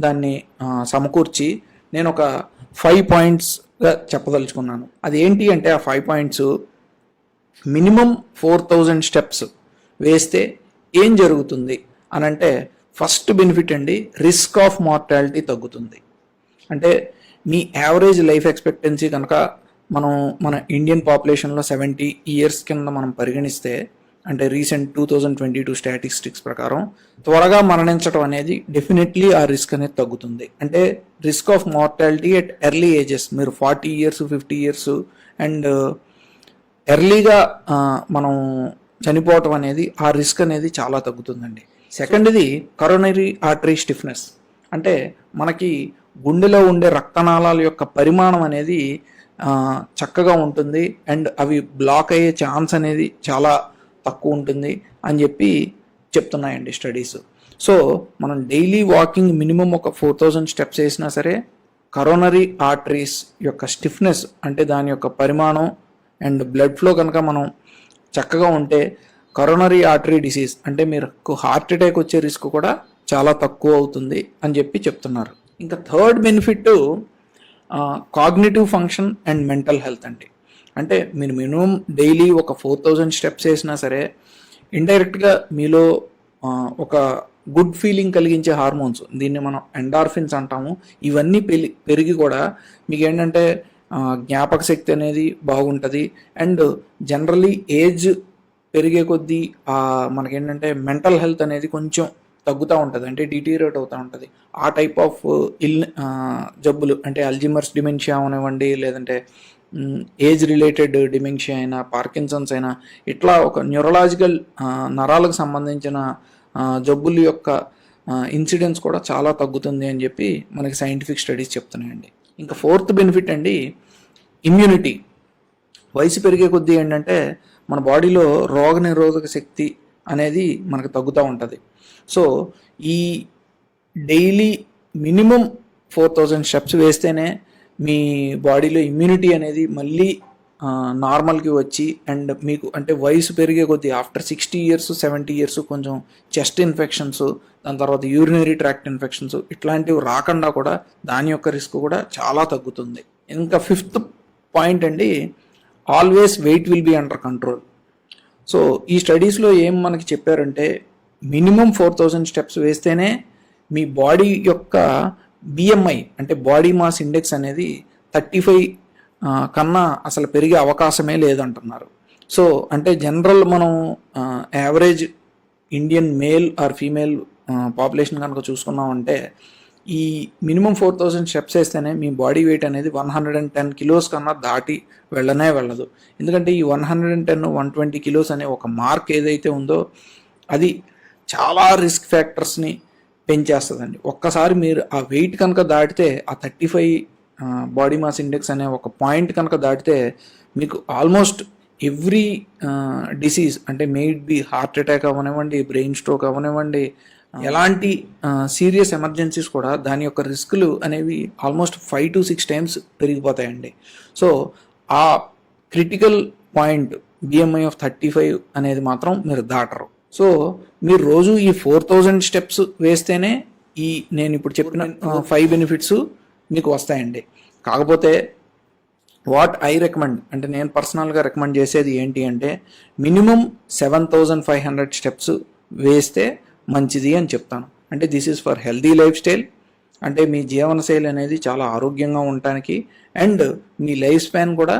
దాన్ని సమకూర్చి నేను ఒక ఫైవ్ పాయింట్స్గా చెప్పదలుచుకున్నాను. అది ఏంటి అంటే ఆ five points minimum four thousand steps వేస్తే ఏం జరుగుతుంది? అని అంటే ఫస్ట్ బెనిఫిట్ అండి రిస్క్ ఆఫ్ మార్టాలిటీ తగ్గుతుంది. అంటే మీ యావరేజ్ లైఫ్ ఎక్స్పెక్టెన్సీ కనుక మనం మన ఇండియన్ పాపులేషన్లో సెవెంటీ ఇయర్స్ కింద మనం పరిగణిస్తే అంటే recent two thousand twenty two statistics ప్రకారం త్వరగా మరణించడం అనేది డెఫినెట్లీ ఆ రిస్క్ అనేది తగ్గుతుంది. అంటే risk of mortality at early ages మీరు forty years fifty years and ఎర్లీగా మనం చనిపోవటం అనేది ఆ రిస్క్ అనేది చాలా తగ్గుతుందండి. సెకండ్ది కరోనరీ ఆర్టరీ స్టిఫ్నెస్ అంటే మనకి గుండెలో ఉండే రక్తనాళాల యొక్క పరిమాణం అనేది uh, చక్కగా ఉంటుంది. అండ్ అవి బ్లాక్ అయ్యే ఛాన్స్ అనేది చాలా తక్కువ ఉంటుంది అని చెప్పి చెప్తున్నాయండి స్టడీస్. సో మనం డైలీ వాకింగ్ మినిమం ఒక ఫోర్ థౌజండ్ స్టెప్స్ వేసినా సరే కరోనరీ ఆర్టరీస్ యొక్క స్టిఫ్నెస్ అంటే దాని యొక్క పరిమాణం అండ్ బ్లడ్ ఫ్లో కనుక మనం చక్కగా ఉంటే కరోనరీ ఆర్టరీ డిసీజ్ అంటే మీకు హార్ట్ అటాక్ వచ్చే రిస్క్ కూడా చాలా తక్కువ అవుతుంది అని చెప్పి చెప్తున్నారు. ఇంకా third benefit cognitive function and mental health అండి. అంటే మీరు మినిమం డైలీ ఒక ఫోర్ థౌజండ్ స్టెప్స్ వేసినా సరే ఇండైరెక్ట్గా మీలో ఒక గుడ్ ఫీలింగ్ కలిగించే హార్మోన్స్ దీన్ని మనం ఎండార్ఫిన్స్ అంటాము ఇవన్నీ పెరి పెరిగి కూడా మీకు ఏంటంటే జ్ఞాపక శక్తి అనేది బాగుంటుంది. అండ్ జనరలీ ఏజ్ పెరిగే కొద్దీ మనకేంటంటే మెంటల్ హెల్త్ అనేది కొంచెం తగ్గుతూ ఉంటుంది అంటే డిటీరియేట్ అవుతూ ఉంటుంది. ఆ టైప్ ఆఫ్ ఇల్ జబ్బులు అంటే అల్జిమర్స్ డిమెన్షియా అవనివ్వండి లేదంటే ఏజ్ రిలేటెడ్ డిమెన్షియా అయినా పార్కిన్సన్స్ అయినా ఇట్లా ఒక న్యూరలాజికల్ నరాలకు సంబంధించిన జబ్బుల యొక్క ఇన్సిడెన్స్ కూడా చాలా తగ్గుతుంది అని చెప్పి మనకి సైంటిఫిక్ స్టడీస్ చెప్తున్నాయండి. ఇంకా ఫోర్త్ బెనిఫిట్ అండి ఇమ్యూనిటీ వయసు పెరిగే కొద్దీ ఏంటంటే మన బాడీలో రోగ నిరోధక శక్తి అనేది మనకు తగ్గుతూ ఉంటుంది. సో ఈ daily minimum four thousand steps వేస్తేనే మీ బాడీలో ఇమ్యూనిటీ అనేది మళ్ళీ నార్మల్కి వచ్చి అండ్ మీకు అంటే వయసు పెరిగే కొద్దీ after sixty years seventy years కొంచెం చెస్ట్ ఇన్ఫెక్షన్స్ దాని తర్వాత యూరినరీ ట్రాక్ట్ ఇన్ఫెక్షన్స్ ఇట్లాంటివి రాకుండా కూడా దాని యొక్క రిస్క్ కూడా చాలా తగ్గుతుంది. ఇంకా ఫిఫ్త్ పాయింట్ అండి always weight will be under control so ఈ స్టడీస్లో ఏం మనకి చెప్పారంటే మినిమం ఫోర్ థౌజండ్ స్టెప్స్ వేస్తేనే మీ బాడీ యొక్క బిఎంఐ అంటే బాడీ మాస్ ఇండెక్స్ అనేది థర్టీ ఫైవ్ కన్నా అసలు పెరిగే అవకాశమే లేదంటున్నారు. సో అంటే జనరల్ మనం average Indian male or female population కనుక చూసుకున్నామంటే ఈ మినిమం ఫోర్ థౌజండ్ స్టెప్స్ వేస్తేనే మీ బాడీ వెయిట్ అనేది one hundred and ten kilos కన్నా దాటి వెళ్ళనే వెళ్ళదు. ఎందుకంటే ఈ one hundred and ten one twenty kilos అనే ఒక మార్క్ ఏదైతే ఉందో అది చాలా రిస్క్ ఫ్యాక్టర్స్ని పెంచేస్తుందండి. ఒక్కసారి మీరు ఆ వెయిట్ కనుక దాటితే ఆ thirty five body mass index అనే ఒక పాయింట్ కనుక దాటితే మీకు ఆల్మోస్ట్ ఎవ్రీ డిసీజ్ అంటే మేడ్ బి హార్ట్ అటాక్ అవనివ్వండి బ్రెయిన్ స్ట్రోక్ అవనివ్వండి ఎలాంటి సీరియస్ ఎమర్జెన్సీస్ కూడా దాని యొక్క రిస్కులు అనేవి almost five to six times పెరిగిపోతాయండి. So ఆ critical point BMI of thirty five అనేది మాత్రం మీరు దాటరు. సో మీరు రోజు ఈ ఫోర్ థౌజండ్ స్టెప్స్ వేస్తేనే ఈ నేను ఇప్పుడు చెప్పిన ఫైవ్ బెనిఫిట్స్ మీకు వస్తాయండి. కాకపోతే వాట్ ఐ రికమెండ్ అంటే నేను పర్సనల్గా రికమెండ్ చేసేది ఏంటి అంటే minimum seven thousand five hundred steps వేస్తే మంచిది అని చెప్తాను. అంటే this is for healthy life style. అంటే మీ జీవనశైలి అనేది చాలా ఆరోగ్యంగా ఉండటానికి అండ్ మీ లైఫ్ స్పాన్ కూడా